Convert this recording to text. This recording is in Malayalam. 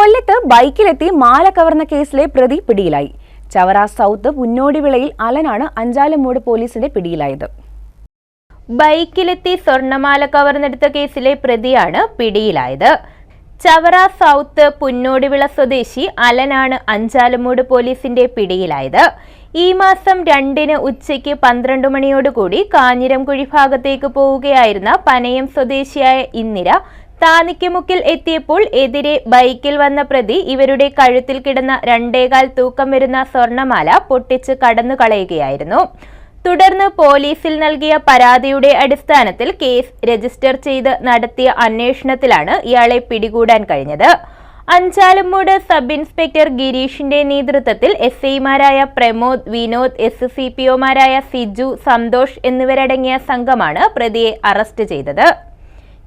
കൊല്ലത്ത് ബൈക്കിലെത്തി മാല കവർന്ന കേസിലെ പ്രതി പിടിയിലായി. ചവറ സൗത്ത് പുന്നോടിവിളയിൽ അലനാണ് അഞ്ചാലമൂട് പോലീസിന്റെ പിടിയിലായത്. ബൈക്കിലെത്തി സ്വർണമാല കവർന്നെടുത്ത കേസിലെ പ്രതിയാണ് പിടിയിലായത്. ചവറ സൗത്ത് പുന്നോടിവിള സ്വദേശി അലനാണ് അഞ്ചാലമൂട് പോലീസിന്റെ പിടിയിലായത്. ഈ മാസം രണ്ടിന് ഉച്ചയ്ക്ക് പന്ത്രണ്ട് മണിയോടുകൂടി കാഞ്ഞിരംകുഴി ഭാഗത്തേക്ക് പോവുകയായിരുന്ന പനയം സ്വദേശിയായ ഇന്ദിര താനിക്കുമുക്കിൽ എത്തിയപ്പോൾ എതിരെ ബൈക്കിൽ വന്ന പ്രതി ഇവരുടെ കഴുത്തിൽ കിടന്ന രണ്ടേകാൽ തൂക്കം വരുന്ന സ്വർണമാല പൊട്ടിച്ച് കടന്നു കളയുകയായിരുന്നു തുടർന്ന് പോലീസിൽ നൽകിയ പരാതിയുടെ അടിസ്ഥാനത്തിൽ കേസ് രജിസ്റ്റർ ചെയ്ത് നടത്തിയ അന്വേഷണത്തിലാണ് ഇയാളെ പിടികൂടാൻ കഴിഞ്ഞത്. അഞ്ചാലമ്മൂട് സബ് ഇൻസ്പെക്ടർ ഗിരീഷിന്റെ നേതൃത്വത്തിൽ എസ് ഐമാരായ Pramod Vinod S C P ഒമാരായ Siju Santhosh എന്നിവരടങ്ങിയ സംഘമാണ് പ്രതിയെ അറസ്റ്റ് ചെയ്തത്.